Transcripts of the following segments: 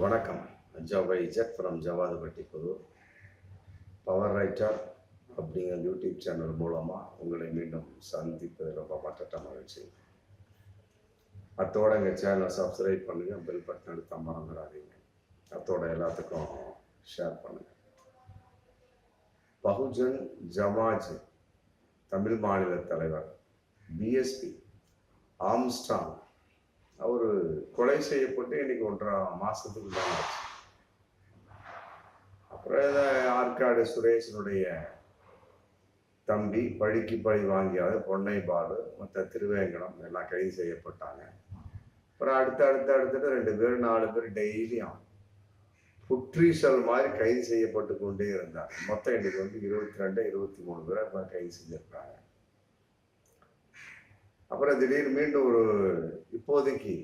வணக்கம். ஜவை ஜெட் ஃப்ரம் ஜவாதுபட்டி புது பவர் ரைட்டர் அப்படிங்கிற யூடியூப் சேனல் மூலமாக உங்களை மீண்டும் சந்திப்பது ரொம்ப மற்ற மகிழ்ச்சி. அத்தோட எங்கள் சேனலை சப்ஸ்கிரைப் பண்ணுங்கள் பெல் பட்டன் எடுத்த மறந்துடாதீங்க. அத்தோட எல்லாத்துக்கும் ஷேர் பண்ணுங்கள் பகுஜன் ஜமாஜ் தமிழ் மாநில தலைவர் பிஎஸ்பி ஆம்ஸ்டாங் அவர் கொலை செய்யப்பட்டு இன்னைக்கு ஒன்றரை மாதத்துக்கு தான் அப்புறம் ஆற்காடு சுரேஷனுடைய தம்பி பழிக்கு பழி வாங்கியாவது பொன்னை பாலு மற்ற திருவேங்கடம் எல்லாம் கைது செய்யப்பட்டாங்க. அப்புறம் அடுத்து அடுத்து அடுத்துட்டு ரெண்டு பேர் நாலு பேர் டெய்லியும் புற்றீசல் மாதிரி கைது செய்யப்பட்டு கொண்டே இருந்தாங்க. மொத்தம் இன்னைக்கு வந்து இருபத்தி ரெண்டு இருபத்தி மூணு பேரை கைது செஞ்சிருக்காங்க. அப்புறம் திடீர்னு மீண்டும் ஒரு இப்போதைக்கு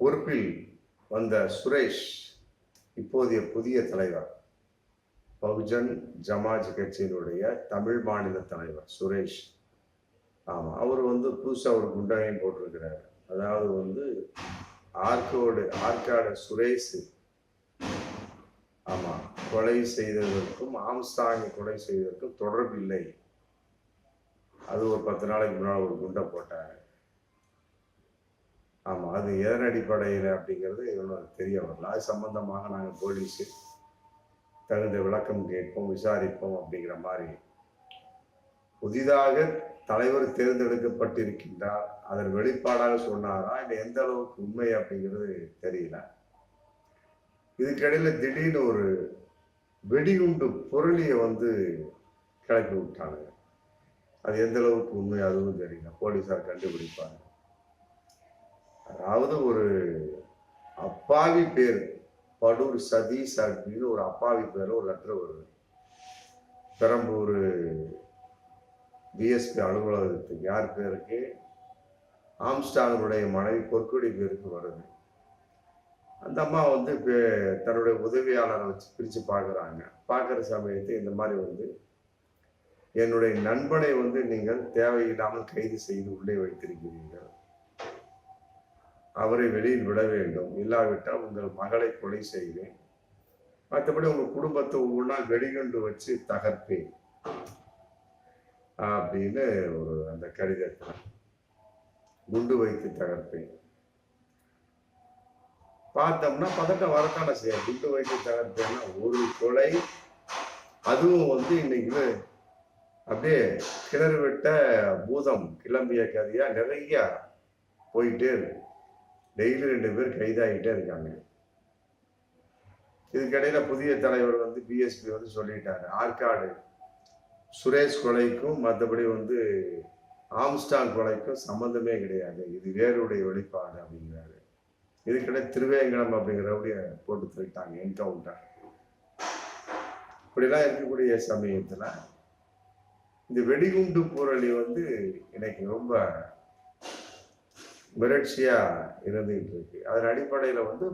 பொறுப்பில் வந்த சுரேஷ் இப்போதைய புதிய தலைவர் பகுஜன் ஜமாஜ் கட்சியினுடைய தமிழ் மாநில தலைவர் சுரேஷ். ஆமாம் அவர் வந்து புதுசாக ஒரு குண்டாயம் போட்டிருக்கிறார். அதாவது வந்து ஆர்கோடு ஆர்காடு சுரேஷ். ஆமாம் கொலை செய்ததற்கும் ஆம்ஸ்டாங்கை கொலை செய்ததற்கும் தொடர்பில்லை. அது ஒரு பத்து நாளைக்கு முன்னால் ஒரு குண்டை போட்டாங்க ஆமாம் அது எதன் அடிப்படையில் அப்படிங்கிறது இன்னும் தெரிய வரல. அது சம்பந்தமாக நாங்கள் போலீஸு தகுந்த விளக்கம் கேட்போம் விசாரிப்போம் அப்படிங்கிற மாதிரி. புதிதாக தலைவர் தேர்ந்தெடுக்கப்பட்டிருக்கின்றார். அதன் வெளிப்பாடாக சொன்னாரா? இல்லை எந்த அளவுக்கு உண்மை அப்படிங்கிறது தெரியல. இதுக்கிடையில் திடீர்னு ஒரு வெடிகுண்டு பொருளியை வந்து கிளப்பி விட்டானுங்க. அது எந்த அளவுக்கு உண்மை அதுவும் தெரியல. போலீஸார் கண்டுபிடிப்பாங்க. அதாவது ஒரு அப்பாவி பேர் படூர் சதீஷ் அப்படின்னு ஒரு அப்பாவி பேர் ஒரு லெட்டர் வருது பெரம்பூர் பிஎஸ்பி அலுவலகத்துக்கு யார் பேருக்கு? ஆம்ஸ்டாங்கனுடைய மனைவி பொற்கொடி பேருக்கு வருது. அந்த அம்மா வந்து தன்னுடைய உதவியாளரை வச்சு பிரித்து பார்க்குறாங்க பார்க்குற சமயத்து இந்த மாதிரி வந்து என்னுடைய நண்பனை வந்து நீங்கள் தேவையில்லாமல் கைது செய்து உள்ளே வைத்திருக்கிறீர்கள். அவரை வெளியில் விட வேண்டும். இல்லாவிட்டால் உங்கள் மகளை கொலை செய்வேன். மற்றபடி உங்கள் குடும்பத்தை ஒவ்வொன்றா வெடிகுண்டு வச்சு தகர்ப்பேன். அப்படின்னு ஒரு அந்த கடிதத்தில் குண்டு வைத்து தகர்ப்பேன். பார்த்தோம்னா பதட்டம் வரத்தான செய்ய குண்டு வைத்து தகர்ப்பேன்னா ஒரு கொலை அதுவும் வந்து இன்னைக்கு அப்படியே கிணறு விட்ட பூதம் கிளம்பிய கதையா நிறைய போயிட்டே இருக்கு. டெய்லி ரெண்டு பேர் கைதாகிட்டே இருக்காங்க. இதுக்கிடையில புதிய தலைவர் வந்து பிஎஸ்பி வந்து சொல்லிட்டாரு. ஆற்காடு சுரேஷ் கொலைக்கும் மற்றபடி வந்து ஆம்ஸ்டாங் கொலைக்கும் சம்மந்தமே கிடையாது. இது வேறுடைய வெளிப்பாடு அப்படிங்கிறாரு. இதுக்கிடையே திருவேங்கடம் அப்படிங்கிறபடிய போட்டு தள்ளிட்டாங்க என்கவுண்டர் இப்படிலாம் இருக்கக்கூடிய சமயத்துல இந்த வெடிகுண்டு போராளி வந்து எனக்கு ரொம்ப மிரட்சியா இருந்துகிட்டு இருக்கு. அதன் அடிப்படையில வந்து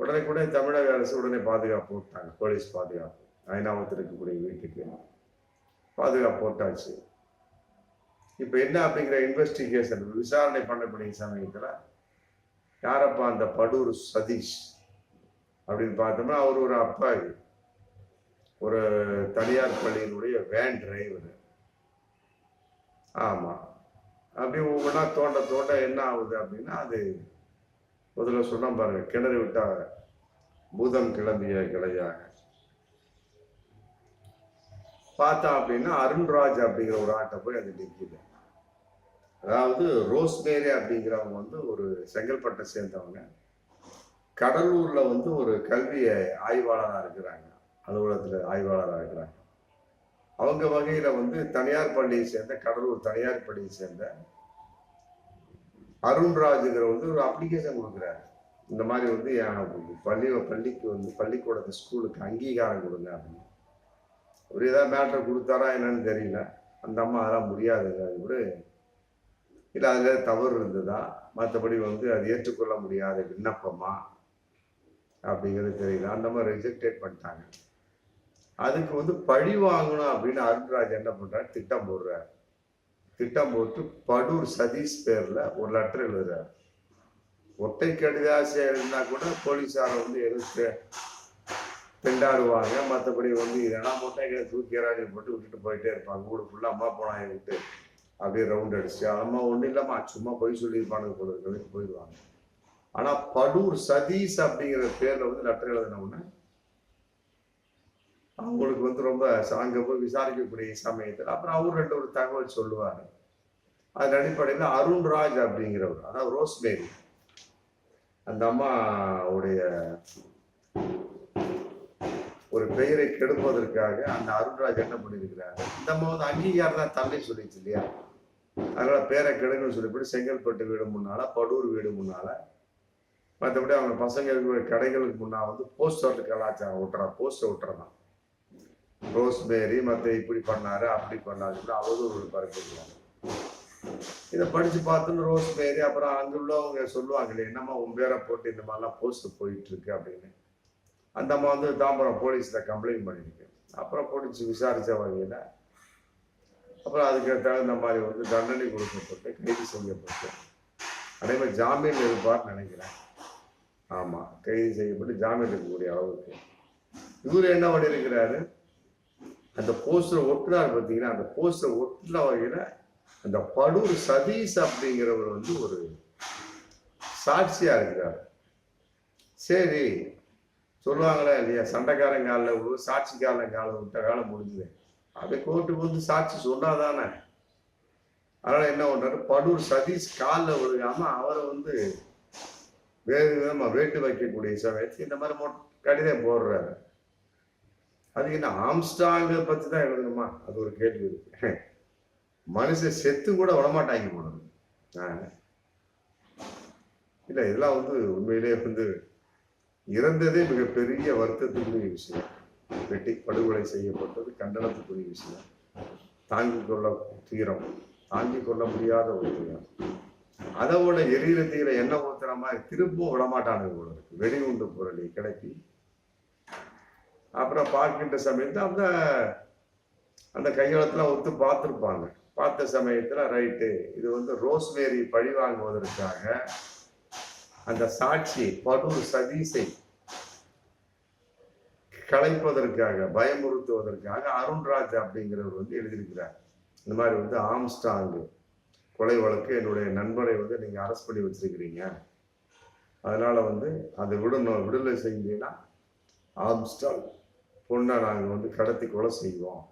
உடனே கூட தமிழக அரசு உடனே பாதுகாப்பு போட்டாங்க போலீஸ் பாதுகாப்பு. ஐநாமத்தில் இருக்கக்கூடிய வீட்டுக்கு பாதுகாப்பு போட்டாச்சு. இப்போ என்ன அப்படிங்கிற இன்வெஸ்டிகேஷன் விசாரணை பண்ணக்கூடிய சமயத்தில் யாரப்பா அந்த படூர் சதீஷ் அப்படின்னு பார்த்தோம்னா அவர் ஒரு அப்பாவி. ஒரு தனியார் பள்ளியினுடைய வேன் டிரைவர் ஆமாம் அப்படி ஒவ்வொன்றா தோண்ட தோண்ட என்ன ஆகுது அப்படின்னா அது முதல்ல சொன்ன பாருங்க கிணறு விட்டா பூதம் கிளம்பிய கிளையாக. பார்த்தா அப்படின்னா அருண்ராஜ் அப்படிங்கிற ஒரு ஆட்டை போய் அது நிற்கிது. அதாவது ரோஸ்மேரி அப்படிங்கிறவங்க வந்து ஒரு செங்கல்பட்டை சேர்ந்தவங்க. கடலூரில் வந்து ஒரு கல்வி ஆய்வாளராக இருக்கிறாங்க. அலுவலகத்தில் ஆய்வாளராக இருக்கிறாங்க. அவங்க வகையில வந்து தனியார் பள்ளியை சேர்ந்த கடலூர் தனியார் பள்ளியை சேர்ந்த அருண்ராஜுங்கிற வந்து ஒரு அப்ளிகேஷன் கொடுக்குறாரு. இந்த மாதிரி வந்து என் பள்ளி பள்ளிக்கு வந்து பள்ளிக்கூடத்து ஸ்கூலுக்கு அங்கீகாரம் கொடுங்க அப்படின்னு. ஒரு ஏதாவது மேட்ரு கொடுத்தாரா என்னன்னு தெரியல. அந்த அம்மா அதெல்லாம் முடியாதுங்க அது கூட இல்லை அதில் தவறு இருந்ததா? மற்றபடி வந்து அது ஏற்றுக்கொள்ள முடியாத விண்ணப்பமா? அப்படிங்கிறது தெரியல. அந்த மாதிரி ரிஜெக்டேட் பண்ணிட்டாங்க. அதுக்கு வந்து பழி வாங்கணும் அப்படின்னு அருண்ராஜ் என்ன பண்றாரு? திட்டம் போடுறாரு. திட்டம் போட்டு படூர் சதீஷ் பேர்ல ஒரு லெட்டர் எழுதுறாரு. ஒட்டை கடிதாசியாக இருந்தால் கூட போலீஸாரை வந்து எதிர்த்து திண்டாடுவாங்க. மற்றபடி வந்து இதெல்லாம் முட்டைகளை தூக்கி எறாடி போட்டு விட்டுட்டு போயிட்டே இருப்பாங்க. வீடு ஃபுல்லாக அம்மா போனாங்க விட்டு அப்படியே ரவுண்ட் அடிச்சு. அம்மா ஒன்றும் இல்லைம்மா சும்மா போய் சொல்லியிருப்பானுங்க போல இருக்கிறது போயிடுவாங்க. ஆனால் படூர் சதீஷ் அப்படிங்கிற பேரில் வந்து லெட்டர் எழுதின உடனே அவங்களுக்கு வந்து ரொம்ப அங்கே போய் விசாரிக்கக்கூடிய சமயத்தில் அப்புறம் அவர் ரெண்டு ஒரு தகவல் சொல்லுவார். அதன் அடிப்படையில் அருண்ராஜ் அப்படிங்கிறவர் அதாவது ரோஸ்மேரி அந்த அம்மாவுடைய ஒரு பெயரை கெடுப்பதற்காக அந்த அருண்ராஜ் என்ன பண்ணியிருக்கிறாரு இந்த அம்மா வந்து அங்கீகாரம் தான் தள்ளி சொல்லிச்சு இல்லையா? அதனால பேரை கெடுங்கன்னு சொல்லிவிட்டு செங்கல்பட்டு வீடு முன்னால படூர் வீடு முன்னால மற்றபடி அவங்க பசங்களுக்கு கடைகளுக்கு முன்னால் வந்து போஸ்டர் கலாச்சாரம் ஓட்டுறான் போஸ்டர் ஓட்டுறதான் ரோஸ்மேரி மற்ற இப்படி பண்ணாரு அப்படி பண்ணாரு இப்படி அவதூறு பரப்பிடுவாங்க இதை படிச்சு பார்த்துன்னு ரோஸ்மேரி அப்புறம் அங்கே உள்ளவங்க சொல்லுவாங்களே என்னம்மா உன் பேரை போட்டு இந்த மாதிரிலாம் போஸ்ட் போயிட்டு இருக்கு அப்படின்னு. அந்த அம்மா வந்து தாம்பரம் போலீஸில் கம்ப்ளைண்ட் பண்ணியிருக்கு அப்புறம் போலீஸ் விசாரிச்ச வகையில் அப்புறம் அதுக்கு தகுந்த மாதிரி வந்து தண்டனை கொடுக்கப்பட்டு கைது செய்யப்பட்டு அதே மாதிரி ஜாமீன் இருப்பார்னு நினைக்கிறேன். ஆமாம் கைது செய்யப்பட்டு ஜாமீன் இருக்கக்கூடிய அளவுக்கு. இவர் என்ன பண்ணியிருக்கிறாரு? அந்த போஸ்டரை ஒட்டுறார் பார்த்தீங்கன்னா அந்த போஸ்டரை ஒட்டுற வகையில் அந்த படூர் சதீஷ் அப்படிங்கிறவர் வந்து ஒரு சாட்சியாக இருக்கிறார். சரி சொல்லுவாங்களே இல்லையா? சண்டைக்காரன் காலில் சாட்சி சாட்சிக்காரன் காலம் விட்ட காலம் முடிஞ்சுது. அதை கோர்ட்டுக்கு வந்து சாட்சி சொன்னாதானே? அதனால் என்ன பண்ணுறாரு படூர் சதீஷ் காலில் விழுகாமல் அவரை வந்து வேறு விதமாக வேட்டு வைக்கக்கூடிய சமயத்துக்கு இந்த மாதிரி கடிதம் போடுறாரு. அது என்ன ஆம்ஸ்டாங்க பத்தி தான் எழுதணுமா? அது ஒரு கேள்வி இருக்கு. மனுஷன் செத்து கூட விடமாட்டாங்க போனது இல்லை இதெல்லாம் வந்து உண்மையிலே வந்து இறந்ததே மிகப்பெரிய வருத்தத்துக்குரிய விஷயம். வெட்டி படுகொலை செய்யப்பட்டது கண்டனத்துக்குரிய விஷயம். தாங்கிக் கொள்ள தீரம் தாங்கிக் கொள்ள முடியாத ஒரு தீரம் அதோட விட தீர என்ன ஊத்துற மாதிரி திரும்பவும் விடமாட்டானது போல இருக்கு. உண்டு பொருளை கிளப்பி அப்புறம் பார்க்கின்ற சமயத்தில் அந்த அந்த கையெழுத்துல ஒத்து பார்த்துருப்பாங்க. பார்த்த சமயத்தில் ரைட்டு இது வந்து ரோஸ்மேரி பழி வாங்குவதற்காக அந்த சாட்சி படூர் சதீசை கலைப்பதற்காக பயமுறுத்துவதற்காக அருண்ராஜ் அப்படிங்கிறவர் வந்து எழுதியிருக்கிறார். இந்த மாதிரி வந்து ஆம்ஸ்டாங்கு கொலை வழக்கு என்னுடைய நண்பரை வந்து நீங்கள் அரெஸ்ட் பண்ணி வச்சிருக்கிறீங்க. அதனால் வந்து அதை விடணும் விடுதலை செஞ்சீங்கன்னா ஆம்ஸ்டாங் பொண்ணை நாங்கள் வந்து கடத்தி கொலை செய்வோம்.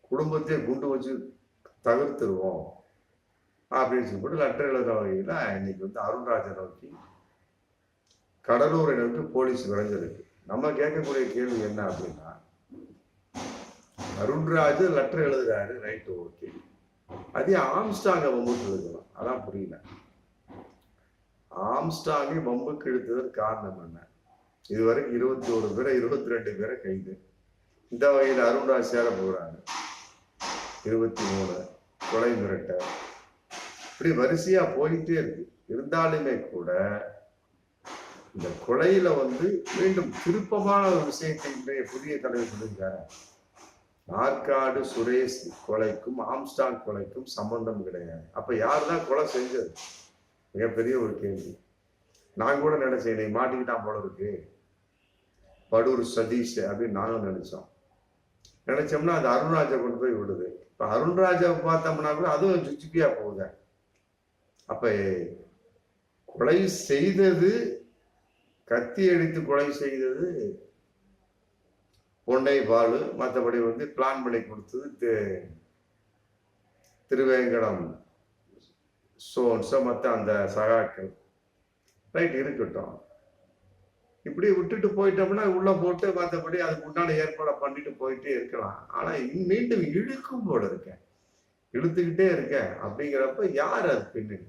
குடும்பத்தையே குண்டு வச்சு தவிர்த்துருவோம். அப்படின்னு சொல்லிட்டு லெட்டர் எழுதுற வகையில் இன்னைக்கு வந்து அருண்ராஜை நோக்கி கடலூரை நோக்கி போலீஸ் விரைஞ்சிருக்கு. நம்ம கேட்கக்கூடிய கேள்வி என்ன அப்படின்னா அருண்ராஜ் லெட்டர் எழுதுறாரு ரைட்டு ஓகே அதே ஆம்ஸ்டாங்க வம்புக்கு எழுதலாம் அதான் புரியல. ஆம்ஸ்டாங்கை வம்புக்கு இழுத்ததற்கு காரணம் என்ன? இதுவரைக்கும் இருபத்தி ஒரு பேரை இருபத்தி ரெண்டு பேரை கைது. இந்த வகையில் அருண்ராஜ் சேர போகிறாங்க இருபத்தி மூணு கொலை மிரட்ட இப்படி வரிசையா போயிட்டே இருக்கு. இருந்தாலுமே கூட இந்த கொலையில வந்து மீண்டும் திருப்பமான ஒரு விஷயத்தை இன்றைய புதிய தலைவர் சொல்லியிருக்காரு. ஆற்காடு சுரேஷ் கொலைக்கும் ஆம்ஸ்டாங் கொலைக்கும் சம்பந்தம் கிடையாது. அப்ப யார் தான் கொலை செஞ்சது? மிகப்பெரிய ஒரு கேள்வி. நான் கூட நினைச்சேன் மாட்டிக்கிட்டான் போல இருக்கு. படூர் சதீஷ் அப்படின்னு நாங்களும் நினைச்சோம். நினைச்சோம்னா அது அருண்ராஜா கொண்டு போய் விடுது. இப்போ அருண்ராஜை பார்த்தோம்னா கூட அதுவும் சுச்சுக்கியா போகுது. அப்ப கொலை செய்தது கத்தி அடித்து கொலை செய்தது பொண்டை பாலு. மற்றபடி வந்து பிளான் பண்ணி கொடுத்தது திருவேங்கடம் சோன்ஸோ மற்ற அந்த சகாக்கள். ரைட் இருக்கட்டும். இப்படி விட்டுட்டு போயிட்டோம்னா உள்ள போட்டு மற்றபடி அதுக்கு உண்டான ஏற்பாடை பண்ணிட்டு போயிட்டே இருக்கலாம். ஆனா மீண்டும் இழுக்கும் போல இருக்க. இழுத்துக்கிட்டே இருக்க அப்படிங்கிறப்ப யார் அது பின்னணி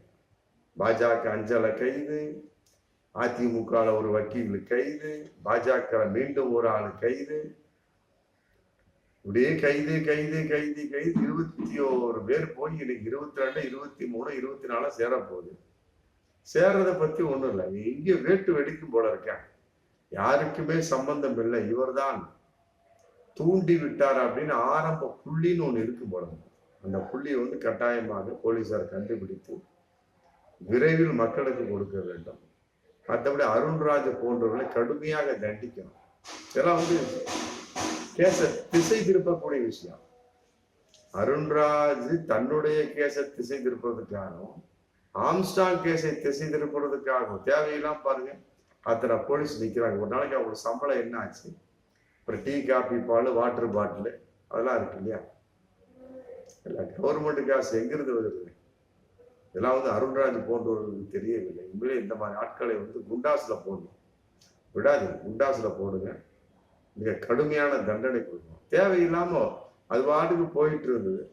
பாஜக அஞ்சலை கைது அதிமுகவில் ஒரு வக்கீல் கைது பாஜக மீண்டும் ஒரு ஆள் கைது. இப்படியே கைது கைது கைது கைது. இருபத்தி ஒரு பேர் போய் இன்னைக்கு இருபத்தி ரெண்டு இருபத்தி மூணு இருபத்தி நாலு சேரப்போகுது. போகுது சேர்றதை பத்தி ஒண்ணும் இல்லை. எங்க வேட்டு வெடிக்கும் போல இருக்கேன். யாருக்குமே சம்பந்தம் இல்லை. இவர்தான் தூண்டி விட்டார் அப்படின்னு ஆரம்ப புள்ளின்னு ஒன்று இருக்கும் போல. அந்த புள்ளியை வந்து கட்டாயமாக போலீசார் கண்டுபிடித்து விரைவில் மக்களுக்கு கொடுக்க வேண்டும். மற்றபடி அருண்ராஜ் போன்றவர்களை கடுமையாக தண்டிக்கணும். இதெல்லாம் வந்து கேச திசை திருப்பக்கூடிய விஷயம். அருண்ராஜ் தன்னுடைய கேஸை திசை திருப்புறதுக்காகவும் ஆம்ஸ்டாங் கேஸை திசை திருப்புறதுக்காகவும் தேவையெல்லாம் பாருங்க. அத்தனை போலீஸ் நிற்கிறாங்க ஒரு நாளைக்கு அவங்களுக்கு சம்பளம் என்ன ஆச்சு? அப்புறம் டீ காபி பால் வாட்டர் பாட்டில் அதெல்லாம் இருக்கு இல்லையா? இல்லை கவர்மெண்ட் காசு எங்கிருந்து வருது? இதெல்லாம் வந்து அருண்ராஜ் போன்றவர்களுக்கு தெரியவில்லை. உண்மையிலே இந்த மாதிரி ஆட்களை வந்து குண்டாஸில் போடணும். விடாதீங்க குண்டாஸில் போடுங்க. மிக கடுமையான தண்டனை கொடுக்கணும். தேவையில்லாமல் அது பாட்டுக்கு போயிட்டு இருந்தது.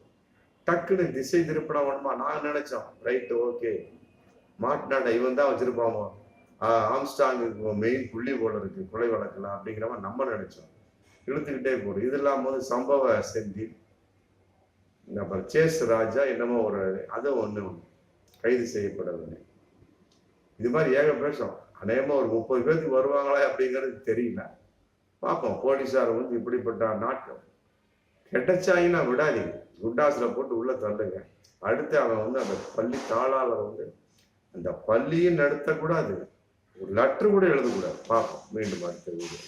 டக்குன்னு திசை திருப்பினா வேணுமா? நான் நினைச்சோம் ரைட்டு ஓகே மாட்டினாண்ட இவன் தான் வச்சிருப்பாமோ ஆம்ஸ்டாங்குக்கு மெயின் புள்ளி போல இருக்கு கொலை வழக்கலாம் அப்படிங்கிற மாதிரி நம்ம நினைச்சோம். இழுத்துக்கிட்டே போறோம் இது இல்லாம வந்து சம்பவ செந்தி அப்புறம் சேஸ் ராஜா என்னமோ ஒரு அதுவும் ஒண்ணு கைது செய்யப்படவில்லை இது மாதிரி ஏக பேசும் அநேகமா ஒரு முப்பது பேருக்கு வருவாங்களே அப்படிங்கிறது தெரியல. பார்ப்போம். போலீஸார் வந்து இப்படிப்பட்ட நாட்கள். கெட்டச்சாயின்னா விடாதீங்க. குண்டாஸில் போட்டு உள்ள தள்ளுங்க. அடுத்து அவன் வந்து அந்த பள்ளி தாளாளர் வந்து அந்த பள்ளியும் நடத்தக்கூடாது. ஒரு லெட்டர் கூட எழுதக்கூடாது. பார்ப்போம். மீண்டும் அடுத்த வீடியோ